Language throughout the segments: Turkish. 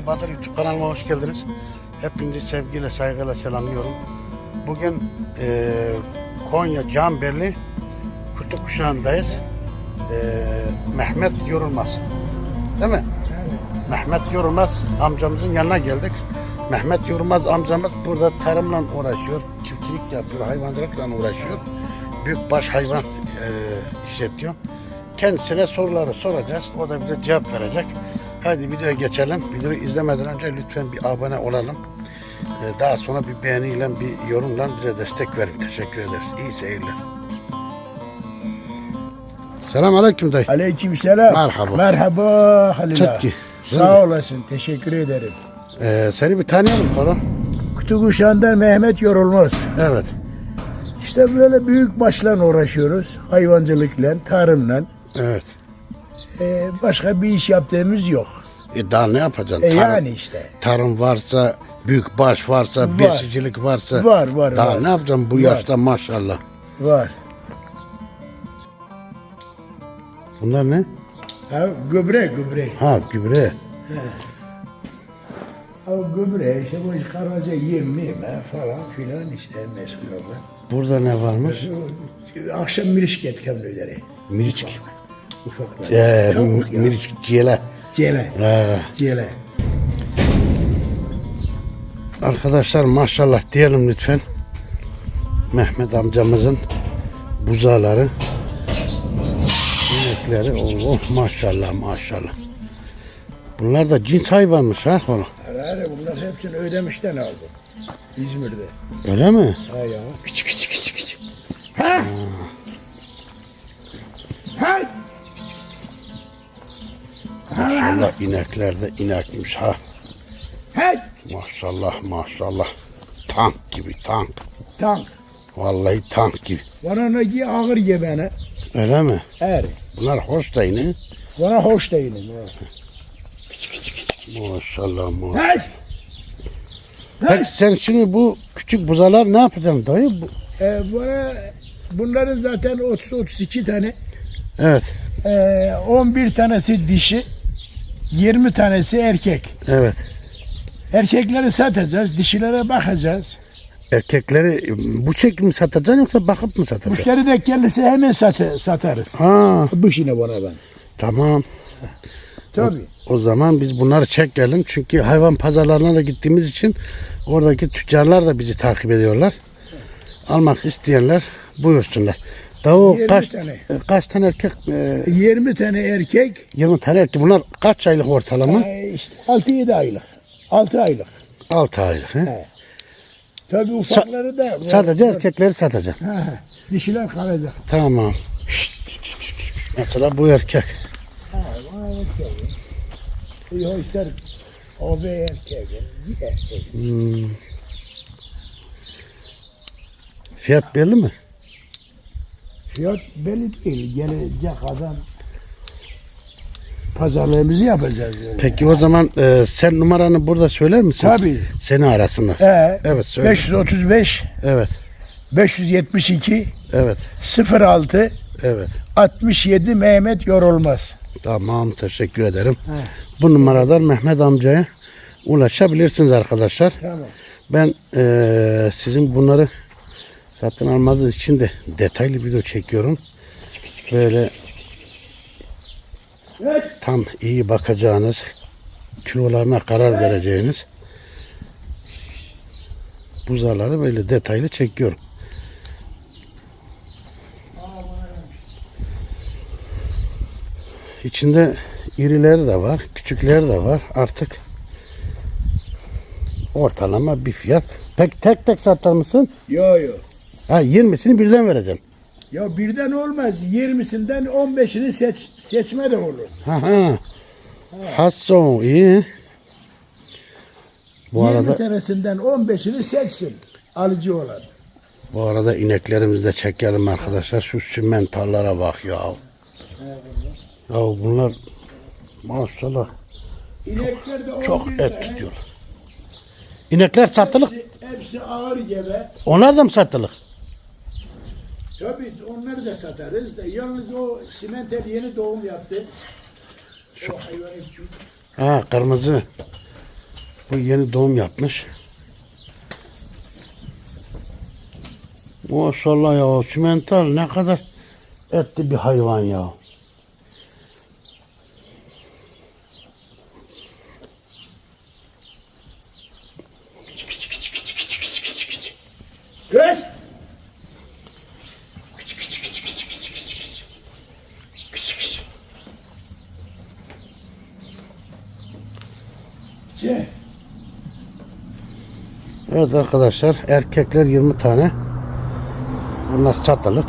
Halil Badır YouTube kanalıma hoş geldiniz. Hepinizi sevgiyle, saygıyla selamlıyorum. Bugün eee, Konya Canberli Kutu Kuşağı'ndayız. Eee, Mehmet Yorulmaz. Değil mi? Mehmet Yorulmaz amcamızın yanına geldik. Mehmet Yorulmaz amcamız burada tarımla uğraşıyor, çiftçilik yapıyor, hayvancılıkla uğraşıyor. Büyükbaş hayvan eee işletiyor. Kendisine soruları soracağız. O da bize cevap verecek. Hadi videoya geçelim. Videoyu izlemeden önce lütfen bir abone olalım. Ee, Daha sonra bir beğeniyle, bir yorumla bize destek verin. Teşekkür ederiz. İyi seyirler. Selam aleyküm dayı. Aleykümselam. Merhaba. Merhaba Halil ağa. Çıtki. Sağ olasın. Teşekkür ederim. Ee, seni bir tanıyalım falan. Kutu kuşağından Mehmet Yorulmaz. Evet. İşte böyle büyük başla uğraşıyoruz. Hayvancılıkla, tarımla. Evet. Ee, başka bir iş yaptığımız yok. E daha ne yapacaksın? E Tarım, yani işte. tarım varsa, büyük baş varsa, Var. besicilik varsa. Var, var, Daha var. ne yapacaksın bu Var. yaşta maşallah. Var. Bunlar ne? Ha, gübre gübre. Ha gübre. Ha, gübre işte bu karaca yem ha, falan filan işte meşgul olan. Burada ne varmış? Akşam miriç getkemlileri. Miriçik. Ufaklar. Ee, Tavuk ya. miriçik ciyele. Cele. Ee, Cele. arkadaşlar maşallah diyelim lütfen. Mehmet amcamızın buzağları, inekleri, oh maşallah maşallah. Bunlar da cins hayvanmış ha oğlum. Herhalde bunlar hepsini ödemişten aldım. İzmir'de. Öyle mi? Ha ya. Küçük küçük küçük küçük. Ha! Ha! Maşallah inekler de inekmiş ha. Ha! Maşallah maşallah. Tank gibi tank. Tank. Vallahi tank gibi. Bana ne ki ağır gebene. Öyle mi? Er. Bunlar hoş da yine. Bana hoş değilim. ha. Maşallah maşallah. Ha! Peki sen şimdi bu küçük buzalar ne yapacaksın dayı? Bu... Ee, bana bunların zaten 30-32 tane. Evet, Ee, 11 tanesi dişi. 20 tanesi erkek. evet. Erkekleri satacağız, dişilere bakacağız. Erkekleri bu şekilde mi satacaksın yoksa bakıp mı satacaksın? Müşteri de gelirse hemen sat satarız. Ha, Bu işine bana ben. tamam. Tabii. O zaman biz bunları çekelim. Çünkü hayvan pazarlarına da gittiğimiz için oradaki tüccarlar da bizi takip ediyorlar. Almak isteyenler buyursunlar. 20 kaç tane. kaç tane erkek? E, 20 tane erkek, 20 tane erkek. Bunlar kaç aylık ortalama? e, işte 6-7 aylık. 6 aylık. 6 aylık. He? He. Tabii ufakları da. Sadece erkekleri satacaksın. Ha, ha. Dişiler kalacak. Tamam. Mesela bu erkek. Ha, bana erkek. Yok ister o bir erkek. Bir erkek. Hmm. Fiyat belli mi? Fiyat belli değil. Gelecek adam pazarlığımızı yapacağız. Yani. Peki o zaman e, sen numaranı burada söyler misin? Tabii. Seni arasınlar. Ee, Evet söyle. 535 Evet. 572 Evet. 06 Evet. 67 Mehmet Yorulmaz. Tamam teşekkür ederim. Bu numaradan Mehmet amcaya ulaşabilirsiniz arkadaşlar. Tamam. Ben e, sizin bunları satın almanız için de detaylı video çekiyorum. Böyle tam iyi bakacağınız, kilolarına karar vereceğiniz buzaları böyle detaylı çekiyorum. İçinde irileri de var, küçükleri de var. Artık ortalama bir fiyat. Tek tek tek satar mısın? Yo yo. Ha 20'sini birden vereceğim. Ya birden olmaz. 20'sinden 15'ini seç, seçme de olur. Ha ha. Hasson iyi. Bu 20 arada tanesinden 15'ini seçsin alıcı olan. bu arada ineklerimizi de çekelim arkadaşlar. Şu simentallara bak ya. Ya bunlar maşallah İnekler de çok 11 et tane. tutuyor. İnekler satılık. Hepsi, hepsi ağır gebe. Onlar da mı satılık? Tabii onları da satarız da yalnız o simentel yeni doğum yaptı. O hayvan için. Ha kırmızı. Bu yeni doğum yapmış. Maşallah ya simental ne kadar etli bir hayvan ya. Kız! Ce. Evet arkadaşlar erkekler 20 tane. Bunlar satılık.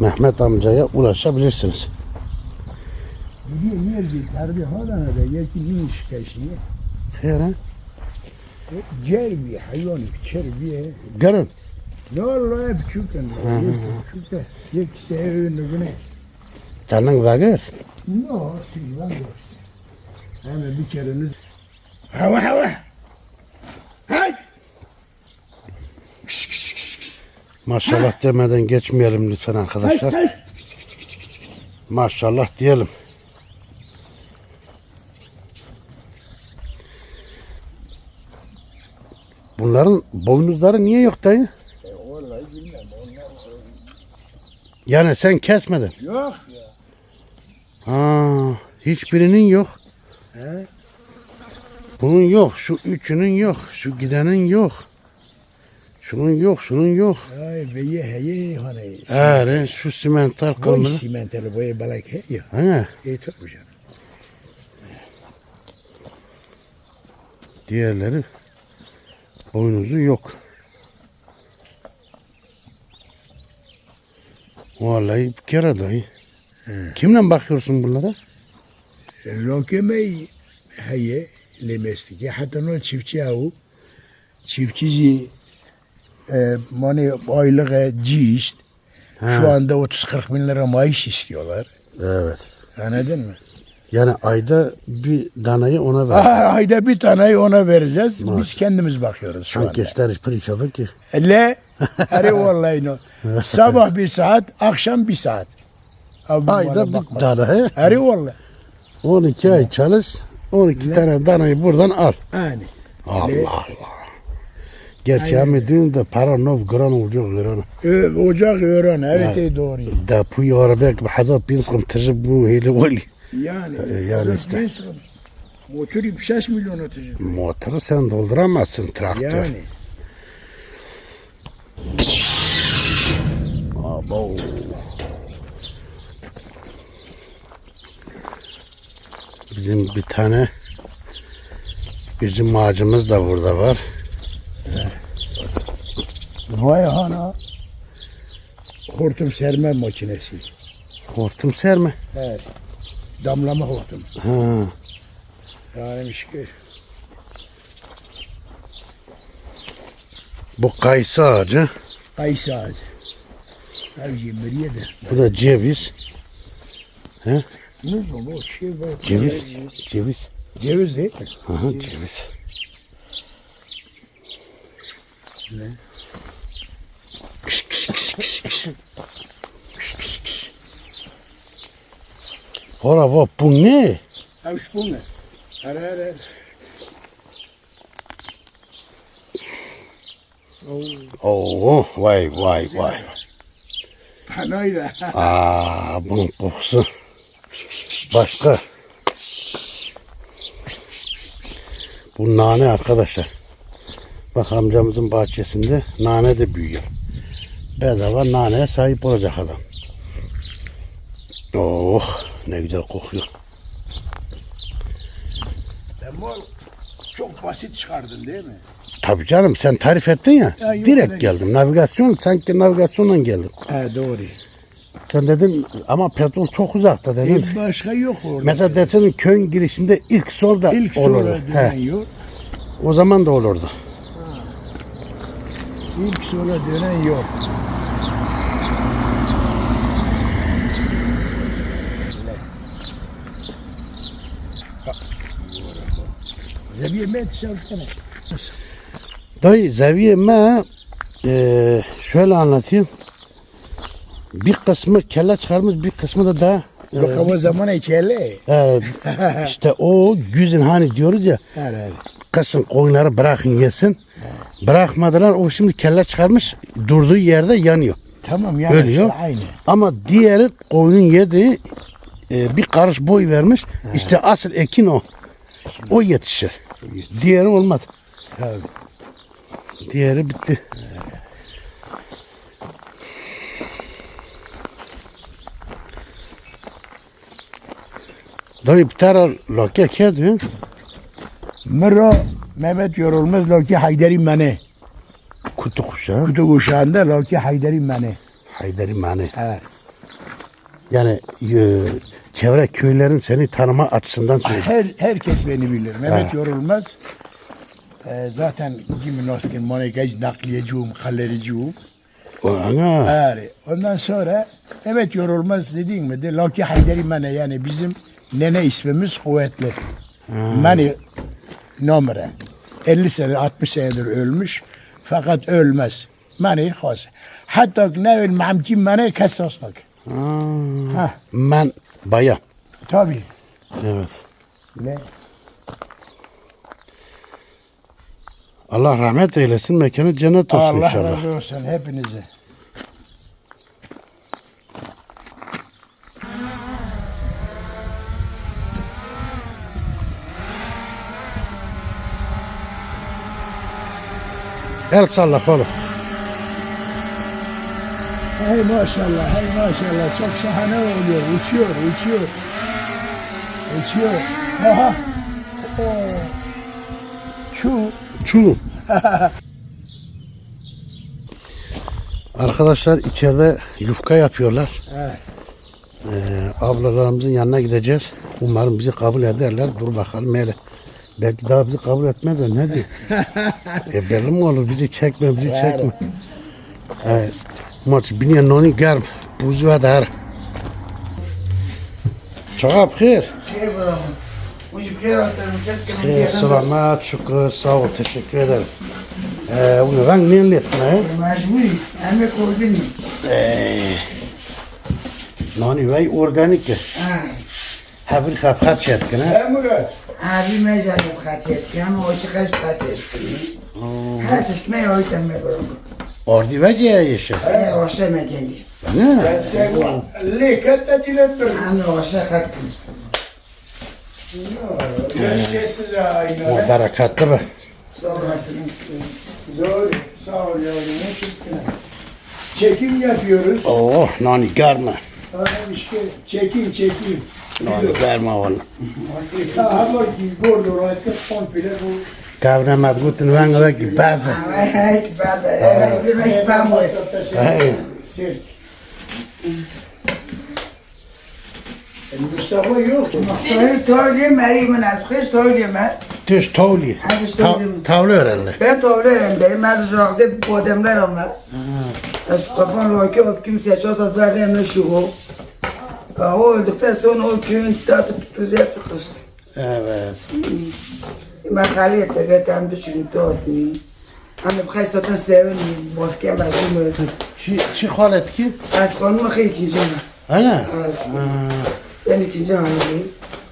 Mehmet amcaya ulaşabilirsiniz. Biliyor nerede? Terbi hala da yetinin şikayetiye. Here. Cerbi, hayvan, cerbi. Görün. Ne olur hep çükün. Çükün. Yekse evini güne. Tanın veririz. Ne o? Tüyvan yok. Hemen bir kereniz. Hava hava. Hay! Maşallah demeden geçmeyelim lütfen Hay arkadaşlar. hay! Maşallah diyelim. Bunların boynuzları niye yok dayı? E, vallahi bilmem. Onlar... Yani sen kesmedin. Yok ya. Ha, hiçbirinin yok. He? Bunun yok, şu üçünün yok, şu gidenin yok. Şunun yok, şunun yok. Ay beye heye hani. Eğer şu simental Boy kırmızı. simenteli boya balık he ya. He, E tabii canım. diğerleri boynuzu yok. Vallahi bir kere dayı. Kimle bakıyorsun bunlara? Heye lemestiki. Hatta no çiftçi avu. Çiftçici e, mani aylığı cist. Ha. Şu anda 30-40 bin lira maaş istiyorlar. Evet. Anladın mı? Yani ayda bir danayı ona ver. Aha, ayda bir taneyi ona vereceğiz. Maşallah. Biz kendimiz bakıyoruz şu anda. İster hiçbir ki. Le, hadi vallahi. Sabah bir saat, akşam bir saat. Abi Ayda bir bakma. tane. vallahi. 12 ay çalış. 12 tane danayı buradan al. Yani. Allah. Allah. Gerçi ama düğünde para nov gran olacak gran. Ocak öğren, evet Ya. doğru. Da puyu arabaya bihazap binskum tecib bu hele vali. Yani. E, yani işte. Motor 5 milyon atıcı. Motoru sen dolduramazsın traktör. Yani. Abo. Bizim bir tane üzüm ağacımız da burada var. Vay ana. Hortum serme makinesi. Hortum serme. Evet. Damlama hortum. Ha. Yani ki. Bu kayısı ağacı. Aysa ağacı. Abi cimriye de. Bu da ceviz. Ne zaman o şey var. Ceviz. Ceviz. Ceviz değil mi? Aha, ceviz. Ne? Kış, kış, kış, kış, kış. Kış, kış, kış. Ora va bu ne? Abi şu bu ne? Her her her. Oo. Vay vay vay. Tanayla. Aa, bunun kokusu başka. Bu nane arkadaşlar. Bak amcamızın bahçesinde nane de büyüyor. Bedava naneye sahip olacak adam. Oh ne güzel kokuyor. Ama çok basit çıkardın değil mi? Tabii canım sen tarif ettin ya. Ya, direkt öyle geldim. Navigasyon sanki navigasyonla geldim. He doğru. Sen dedin ama petrol çok uzakta dedin. E, başka yok orada. Mesela desenin köyün girişinde ilk solda İlk olurdu. sonra dönen He, yok. o zaman da olurdu. İlk sonra dönen yok. Zebiye met şaltana. Dayı zeviye me eee, şöyle anlatayım. Bir kısmı kelle çıkarmış bir kısmı da daha Lokama zaman ekeli. Evet, işte o güzün hani diyoruz ya Evet. kışın koyunları bırakın yesin. Bırakmadılar o şimdi kelle çıkarmış durduğu yerde yanıyor. Tamam ya. Ölüyor. işte aynı. Ama diğeri koyunun yediği e, bir karış boy vermiş. İşte asıl ekin o. O yetişir. Diğeri olmadı. Tabii. Diğeri bitti. Dayı bir tane lakya kedi. Mırro Mehmet Yorulmaz Loki Haydari Mane. Kutu kuşağı. Kutu kuşağında Loki Haydari Mane. Haydari Mani. Evet. Yani e, çevre köylerin seni tanıma açısından söylüyorum. Her, herkes beni bilir. Mehmet Evet. Yorulmaz. e, zaten Gimnoskin Monekaj nakliyeciyim, kalericiyim. Ana. Evet. Ondan sonra Mehmet Yorulmaz dediğin mi de Loki Haydari Mane yani bizim nene ismimiz kuvvetli. Mani numara. 50 sene 60 senedir ölmüş fakat ölmez. Mani khos. Hatta ne ölmem ki mani kesosnak. Aa, Ha. ben baya. Tabii. Evet. Ne? Allah rahmet eylesin. Mekanı cennet olsun Allah inşallah. razı olsun hepinize. El salla oğlum. Hey maşallah, hey maşallah. Çok şahane oluyor. Uçuyor, uçuyor. Uçuyor. Aha. Oo. Şu. Çu. Arkadaşlar içeride yufka yapıyorlar. Evet. Ee, ablalarımızın yanına gideceğiz. Umarım bizi kabul ederler. Dur bakalım hele. Belki daha bizi kabul etmezler. Ne diyor? e belli mi olur? Bizi çekme, bizi çekme. E, maç biniyor noni germ. Buzu ve der. Çakap kıyır. Kıyır, selamet, şükür, sağ ol, teşekkür ederim. Ee, bunu ben niye yaptın ha? Mecburi, emek ordini. Ee, nani vay organik. Ha. Her bir kapkaç yetkin ha? Emurat. Abime zerre kaçetki ama o şıkaç kaçetki. Her hmm. tişme o yüzden mi bırakın. Ordi ve diye yaşa. E o şey mi kendi. Ne? Leket de dilettir. Ama o şey katkınız. Bu berekatli mi? Sonrasını Doğru. Sağ ol yavrum. Çekim yapıyoruz. Oh nani garma. Abi işte çekim çekim. Nani germe valla. Ha, Ama ki gordo artık komple bu. Kavre medgutin vanga ve ki bazı. هيك بعد انا بدنا يفهموا Hey. Sil. Mustafa yok. تقولي تقولي مريم من اسخش تقولي ما Düz tavli. Hadi Ta- söyleyeyim. Tavlı öğrendi. Ben tavlarım benim adı Jose Bodemler onlar. Az kapan loki öp kimseye çoğsa verdim ne şu o. O öldükten sonra o köyün tatı tutuzu hep sıkıştı. Evet. Makaleye tegetem düşünün totni. Hani bu kayıttan sevin boske mazlum. Çi, çi halet ki? Az konu mu ikinci mi? Ana. Ben ikinci hanımıyım.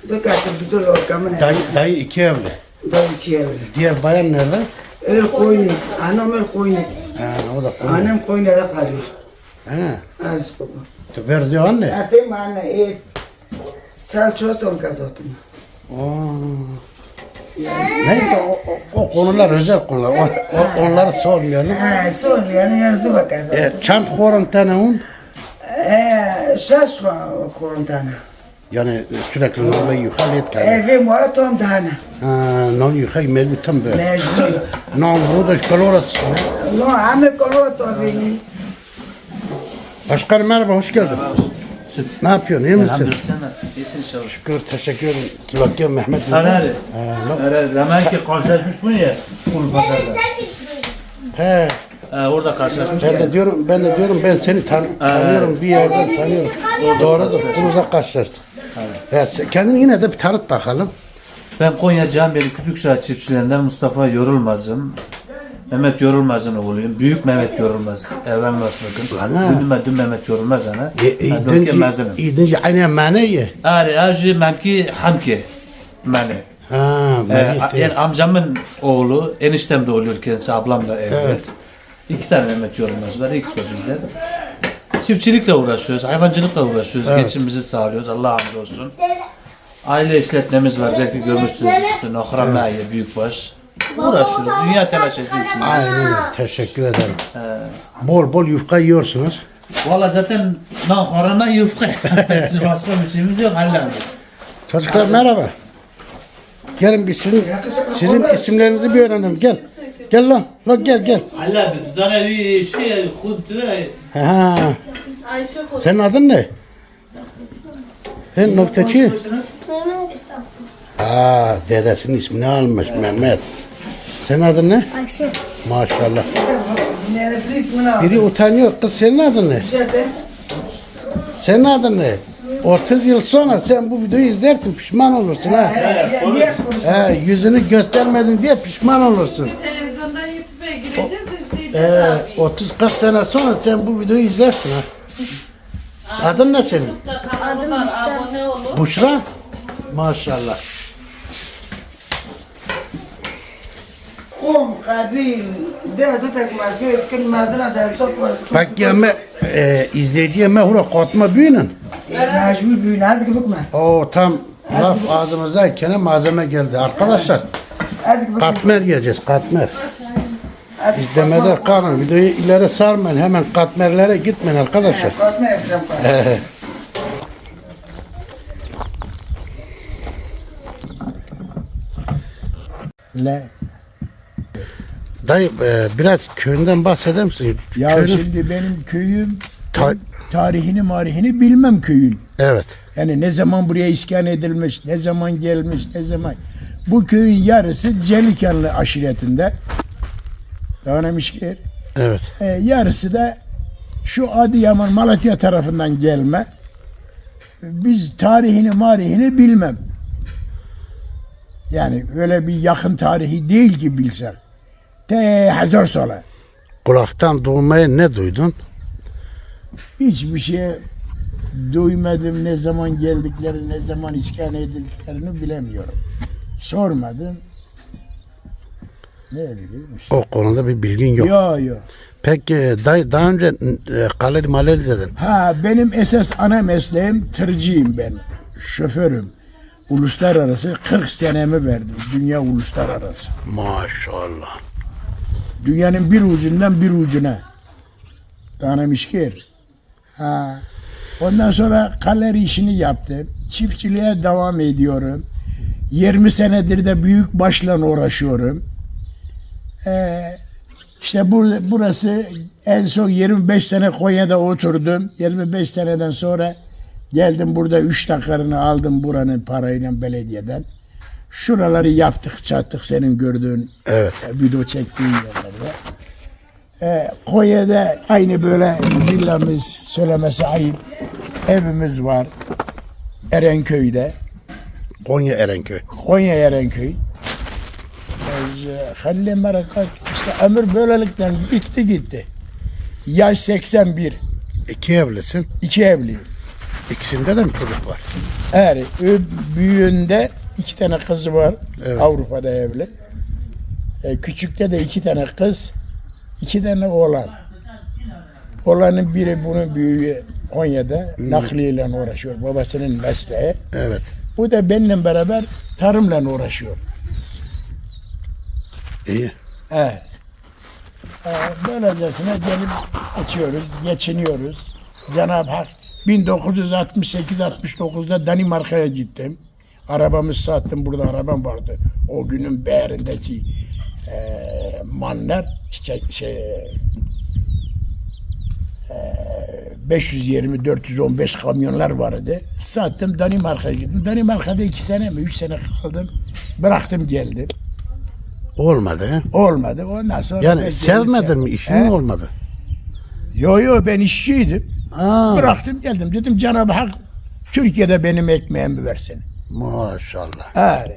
Dökatı bir dolu orkamına. Dayı, dayı iki evli. Dayı iki evli. Diğer bayan nerede? El koyunu. Anam el koyunu. Ha, o da konu. Annem koyunlara kalıyor. Ana. Az baba. Ver diyor anne. Até mana e çal çoğusun kazatım. Oo. Neyse o, o, o konular özel konular. O, o, onları sormayalım. Ha son yani yazı bak E, çant horon tanıun. E şaş kontana. Yani sürekli normal yukarı et kalır. Evi mora tom dana. Ha, non yukarı mecbur tam böyle. Mecburi. Non burada kalorat. No ame kolor to vini. Başkanım merhaba hoş geldin. Ne yapıyorsun iyi misin? Elhamdülillah sen nasılsın? İyisin inşallah. Şükür teşekkür ederim. Tülakya Mehmet. Harari. Ha. Harari. Ramen ki karşılaşmış mı ya? Ulu pazarda. He. Ee, orada karşılaşmış. Ben de diyorum ben de diyorum ben seni tan tanıyorum bir yerden tanıyorum. Doğrudur. Burada karşılaştık. Evet, sen- kendini yine de bir tanıt bakalım. Ben Konya Cambeli Kütükşah çiftçilerinden Mustafa Yorulmaz'ım. Mehmet Yorulmaz'ın oğluyum. Büyük Mehmet Yorulmaz. Evren Vasfık'ın. Ana. Dün dün Mehmet Yorulmaz ana. Mazınım. İdinci aynı mani Ari aji menki hamki. Mani. Ha, Ee, mani. yani amcamın oğlu, eniştem de oluyor kendisi, ablam da evli. Evet. İki tane Mehmet Yorulmaz var, ikisi de bizden. Çiftçilikle uğraşıyoruz, hayvancılıkla uğraşıyoruz, Evet. geçimimizi sağlıyoruz, Allah'a hamdolsun. Aile işletmemiz var, belki görmüşsünüz, işte Nohramaye, Büyükbaş. Uğraşıyoruz, dünya telaşesi içinde. Aynen öyle. Teşekkür ederim. Bol bol yufka yiyorsunuz. Valla zaten Nohrama yufka. Başka bir şeyimiz yok, Allah'ım. Çocuklar merhaba. Gelin bir sizin, sizin isimlerinizi bir öğrenelim. Gel. Gel lan. Lan gel gel. Allah bir tane bir şey, kuntu, Ha, Ayşe Hoca. senin adın ne? Sen noktacı. Aa, dedesinin ismini almış Mehmet. Senin adın ne? Ayşe. Maşallah. Nenesinin ismini al. Biri utanıyor. Kız senin adın ne? Düşersen. Senin adın ne? 30 yıl sonra sen bu videoyu izlersin pişman olursun ha. Niye konuşuyorsun? He, yüzünü göstermedin diye pişman olursun. Televizyondan YouTube'a gireceğiz, izleyeceğiz Ee, abi. 30 40 sene sonra sen bu videoyu izlersin ha. Adın ne senin? YouTube'da kanalı var, abone olun. Buşra? Maşallah. Kalbi de tutak masaya kin mazına da sokma. Bak yeme e, izleyiciye mehura katma büyünün. Mecbur büyüğün az gibi bakma. O tam laf ağzımızdayken malzeme geldi. Arkadaşlar Az gibi bakma. katmer yiyeceğiz katmer. Az İzlemede kalın. Videoyu ileri sarmayın. Hemen katmerlere gitmeyin arkadaşlar. Katma yapacağım. Ee, Ne? Dayı e, biraz köyünden bahseder misin? Ya Köyünün- şimdi benim köyüm Ta- tarihini marihini bilmem köyün. Evet. Yani ne zaman buraya iskan edilmiş, ne zaman gelmiş, ne zaman. Bu köyün yarısı Celikanlı aşiretinde. Dağınamışkir. Evet. E, yarısı da şu Adıyaman Malatya tarafından gelme. Biz tarihini marihini bilmem. Yani öyle bir yakın tarihi değil ki bilsek. Te hazır sonra. Kulaktan duymayı ne duydun? Hiçbir şey duymadım. Ne zaman geldikleri, ne zaman iskan edildiklerini bilemiyorum. Sormadım. Ne bileyim işte. O konuda bir bilgin yok. Yok yok. Peki daha önce e, galeri maleri dedin. Ha benim esas ana mesleğim tırcıyım ben. Şoförüm. Uluslararası 40 senemi verdim. Dünya uluslararası. Maşallah. Dünyanın bir ucundan bir ucuna. Tanımışkir. Ha. Ondan sonra galeri işini yaptım. Çiftçiliğe devam ediyorum. 20 senedir de büyük başla uğraşıyorum. Ee, işte bur burası en son 25 sene Konya'da oturdum. 25 seneden sonra geldim burada 3 dakarını aldım buranın parayla belediyeden. Şuraları yaptık çattık senin gördüğün Evet. video çektiğim yerlerde. Ee, Konya'da aynı böyle villamız söylemesi ayıp evimiz var. Erenköy'de. Konya Erenköy. Konya Erenköy. Halil Merakat işte ömür böylelikten bitti gitti. Yaş 81. İki evlisin. iki evliyim. İkisinde de mi çocuk var? Ö- büyüğünde iki tane kız var. Evet. Avrupa'da evli. E, küçükte de iki tane kız, iki tane oğlan. Oğlanın biri bunun büyüğü Konya'da nakliyeyle uğraşıyor. Babasının mesleği. Evet. Bu da benimle beraber tarımla uğraşıyor. İyi. Evet. Ee, böylecesine gelip açıyoruz, geçiniyoruz. Cenab-ı Hak 1968-69'da Danimarka'ya gittim. Arabamı sattım. Burada arabam vardı. O günün değerindeki e, manlar çiçek şey e, 520-415 kamyonlar vardı. Sattım Danimarka'ya gittim. Danimarka'da iki sene mi üç sene kaldım. Bıraktım geldim. Olmadı? Olmadı. Ondan sonra Yani ben sevmedin geldim. mi? İşin mi olmadı? Yo yo ben işçiydim. Aa, Bıraktım geldim. Dedim Cenab-ı Hak Türkiye'de benim ekmeğimi versin. Maşallah. Yani.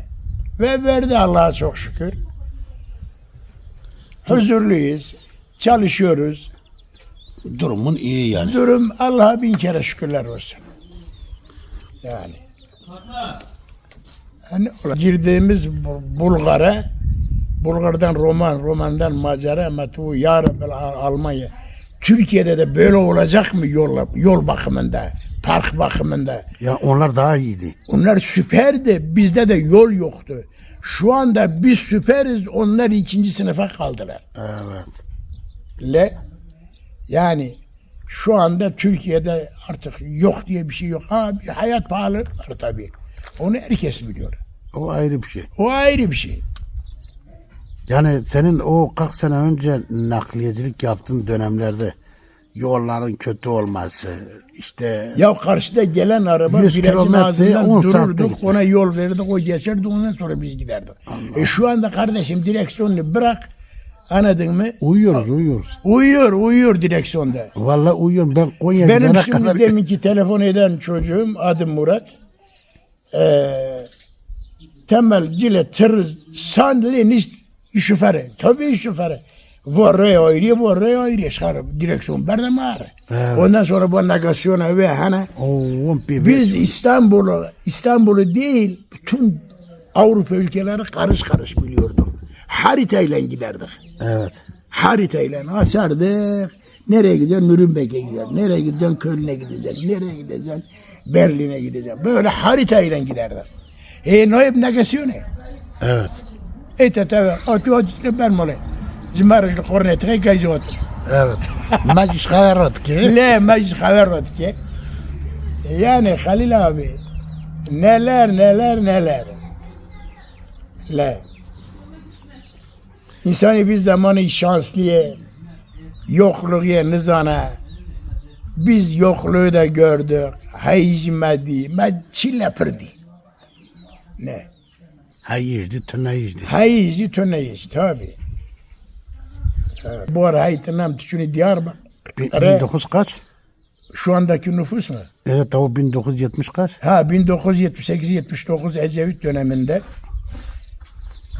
Ve verdi Allah'a çok şükür. Huzurluyuz. Çalışıyoruz. Durumun iyi yani. Durum Allah'a bin kere şükürler olsun. Yani. Ola- girdiğimiz Bu- Bulgar'a Bulgar'dan Roman, Roman'dan Macara, Matu, Ya Rabbel Al- Almanya. Türkiye'de de böyle olacak mı yol, yol bakımında, park bakımında? Ya onlar daha iyiydi. Onlar süperdi. Bizde de yol yoktu. Şu anda biz süperiz. Onlar ikinci sınıfa kaldılar. Evet. Le yani şu anda Türkiye'de artık yok diye bir şey yok. Ha bir hayat pahalı var tabii. Onu herkes biliyor. O ayrı bir şey. O ayrı bir şey. Yani senin o 40 sene önce nakliyecilik yaptığın dönemlerde yolların kötü olması, işte Ya karşıda gelen araba 100 virajın kilometre, ağzından 10 saatte dururduk. Ona yol verirdik. O geçerdi. Ondan sonra biz giderdik. E şu anda kardeşim direksiyonu bırak. Anladın mı? uyuyoruz uyuyoruz. Uyuyor, uyuyor direksiyonda. Vallahi uyuyorum. Ben Konya'ya Benim şimdi kadar deminki telefon eden çocuğum adım Murat. Ee, temel gile tır sandalye niş şoförü. Tabii şoförü. Vorraya ayrı, vorraya ayrı. Çıkarıp direksiyon berdem ağrı. Evet. Ondan sonra bu negasyona ve hani bir biz İstanbul'u, İstanbul'u değil bütün Avrupa ülkeleri karış karış biliyorduk. Haritayla giderdik Evet. haritayla açardık. Nereye gidiyorsun? Nürnberg'e gidiyorsun. Nereye gidiyorsun? Köln'e gideceksin. Nereye gideceksin? Berlin'e gideceksin. Böyle haritayla giderdik. E no hep negasyone. Evet. E tete atı atı ben mole. Zmaraj kornete gayzi atı. Evet. Magiş hayarat ki. Le meclis haber ki. Yani Halil abi neler neler neler. Le. İnsanı bir zamanı şanslıya, yokluğa, nizana. Biz yokluğu da gördük. Haycimedi, med çilepirdi. Ne? Hayırdı, tınayırdı. Hayci tüneyiz tabi. Bu ara haytınam tüçünü Diyarbakır. 1900 kaç? Şu andaki nüfus mu? Evet o 1970 kaç? Ha 1978-79 Ecevit döneminde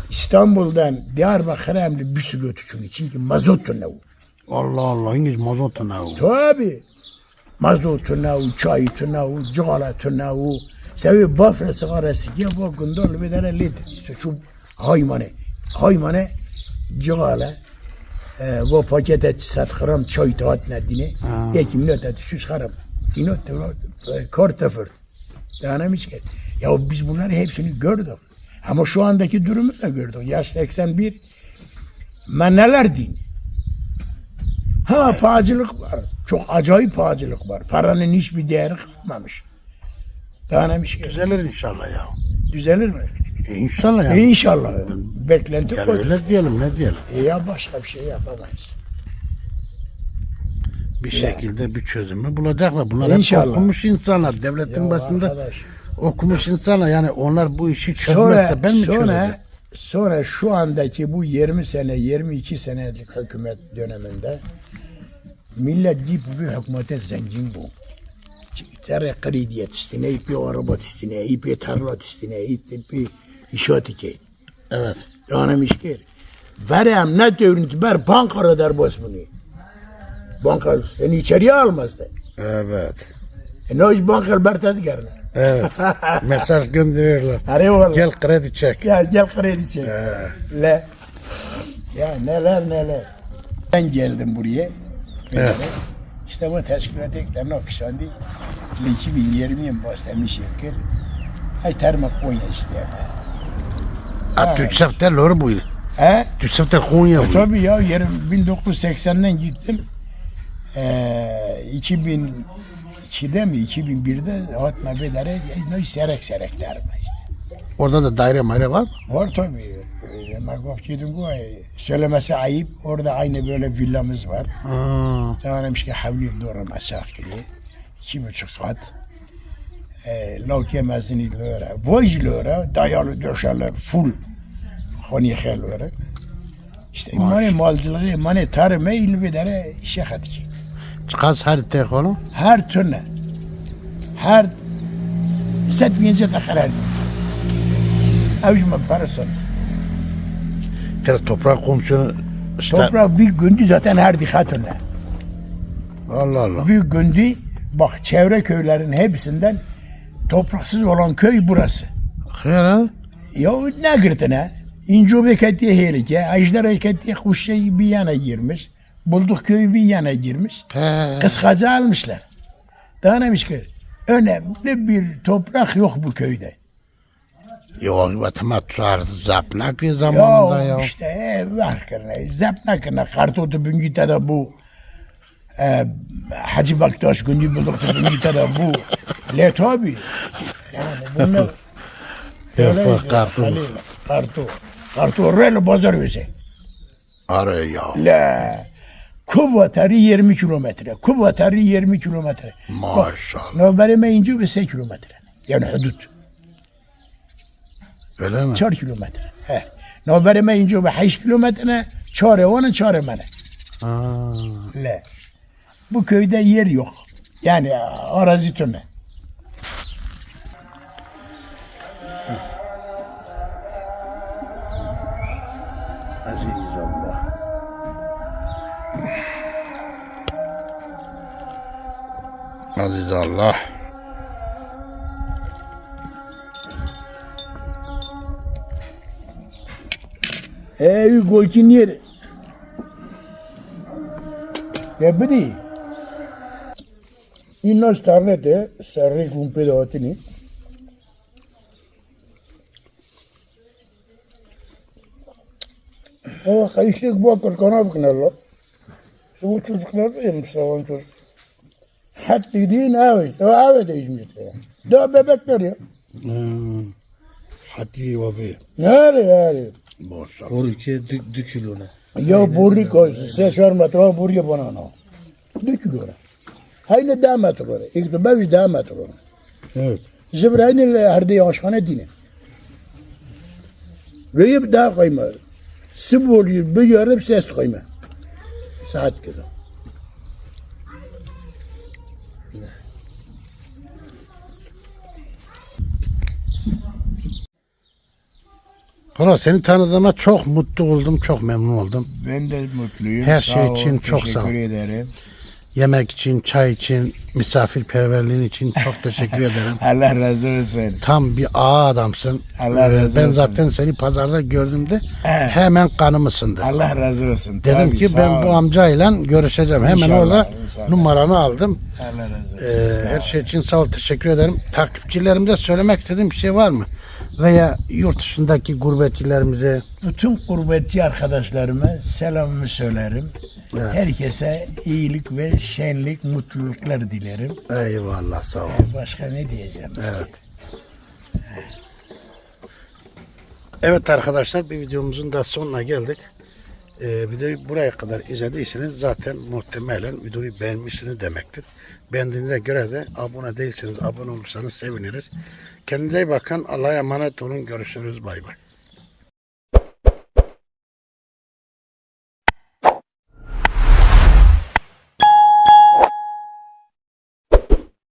İstanbul'dan Diyarbakır'a hem de bir sürü ötüçün çünkü mazot tünevu. Allah Allah İngiliz mazot tınağı. Tabi. Mazot tünevu, çay tünevu, cigara tünevu. Sevi bafra sigarası ki bu gündol bir tane lid. İşte şu haymane. Haymane cigara. E, bu pakete sat kıram çay taat nedine. Yekim nöte düşüş kıram. İnot kortefer. Dayanamız ki. Ya biz bunları hepsini gördük. Ama şu andaki durumu da gördük. Yaş 81. Ben neler diyeyim? Ha pahacılık var. Çok acayip pahacılık var. Paranın hiçbir değeri kalmamış. Dayanamız ki. Düzelir inşallah ya. Düzelir mi? E, inşallah ya. İnşallah. Beklenti Yani koy. öyle diyelim ne diyelim. E ya başka bir şey yapamayız. Bir şekilde bir çözümü bulacaklar. Bunlar hep İnşallah. okumuş insanlar. Devletin Ya başında arkadaş. okumuş insanlar. Yani onlar bu işi çözmezse Sonra, ben mi çözeceğim? sonra şu andaki bu 20 sene, 22 senelik hükümet döneminde millet deyip bir hükümete zengin bu. Tere krediyet istine, ipi araba istine, ipi tarlat istine, ipi işat iki. Evet. Yani mişker. Verem ne diyorsun ber bankara der boz bunu. Banka seni içeriye almazdı. Evet. E ne iş banka bertedi gerne. Evet. Mesaj gönderiyorlar. Valla. Gel kredi çek. Ya gel kredi çek. Le. Ya neler neler. Ben geldim buraya. Evet. İşte bu teşkilat eklerine okşandı. 2020 yıl başlamış şekil. Ay terme Konya işte. Ha, Tütseftel doğru bu. He? Tütseftel Konya bu. Tabii ya yerim 1980'den gittim. Ee, 2002'de mi 2001'de Hatma Beder'e ne serek serek derim işte. Orada da daire mayre var. Var tabii. Dedim bu ay, söylemesi ayıp. Orada aynı böyle villamız var. Ha. Tanımış ki havli doğru mesakili. İki buçuk kat. Lauke mezini lora. Voj lora. Dayalı döşeler full. Hani xel olarak. İşte mani malcılığı, mani tarımı ilmi dere işe kadık. Çıkaz haritaya konu. Her türlü. Her set bince de karar. Avcıma parasın. Kere toprak komisyonu İşte Toprak bir gündü zaten her dikkatle. Allah Allah. Bir gündü bak çevre köylerin hepsinden topraksız olan köy burası. Hayır Ya ne gırtına? İnco beketiye helike, Ajdar beketiye kuşçayı bir yana girmiş. Bulduk köyü bir yana girmiş. He. Kıskacı almışlar. Daha neymiş ki? Önemli bir toprak yok bu köyde. Yok vatandaş vardı zapnak bir zamanında Ya, ya. işte e, var kırne. Zapnakına kartotu büngüte de bu e, Hacı Baktaş gündü bulduk büngüte de bu. Le tabi. Yani bunlar Yok. Halil, Kartu. Kartu rel bazar vese. Arıyor ya. La. Kuvatari 20 kilometre. Kuvatari 20 kilometre. Maşallah. Nöberime ince ve 8 kilometre. Yani hudut. Öyle mi? 4 kilometre. He. Nöberime ince ve 5 kilometre. Çare ona çare. Ha. La. Bu köyde yer yok. Yani arazi tüne. Aziz Allah. Aziz Allah. Ey golkin yer. Ya bidi. Inno starnete, sarri un pedotini. O kayışlık bu akıl kana bakınarlar. Bu çocuklar da yemiş savan çocuk. Hatta dediğin evet, o evet değişmişler. Daha bebekler ya. Hadi vavi. Nerede yani? Maşallah. Orike dük, dükül ona. Ya burri koy, se çar metre burri bana no. Ona. İlk de bevi da metre ona. Evet. Zibrayne le herde yaşhane dine. Ve yep da kıyma. Sibol bir yarım ses kıyma. Saat kadar. Hala seni tanıdığıma çok mutlu oldum, çok memnun oldum. Ben de mutluyum. Her şey için çok sağ ol. Teşekkür ederim. Yemek için, çay için, misafirperverliğin için çok teşekkür ederim. Allah razı olsun. Tam bir ağa adamsın. Allah razı ben olsun. zaten seni pazarda gördüğümde Evet. hemen kanım ısındı. Allah razı olsun. Dedim Tabii, ki ben ol. bu amcayla görüşeceğim. Hemen İnşallah, orada inşallah. numaranı aldım. Allah razı olsun. Ee, her şey için sağ ol, teşekkür ederim. Takipçilerimize söylemek istediğim bir şey var mı? Veya yurt dışındaki gurbetçilerimize Bütün gurbetçi arkadaşlarıma selamımı söylerim. Evet. Herkese iyilik ve şenlik, mutluluklar dilerim. eyvallah sağ ol. Başka ne diyeceğim? Evet. Evet arkadaşlar bir videomuzun da sonuna geldik. Ee, videoyu buraya kadar izlediyseniz zaten muhtemelen videoyu beğenmişsiniz demektir. Beğendiğinize göre de abone değilseniz abone olursanız seviniriz. Kendinize iyi bakın. Allah'a emanet olun. Görüşürüz. Bay bay.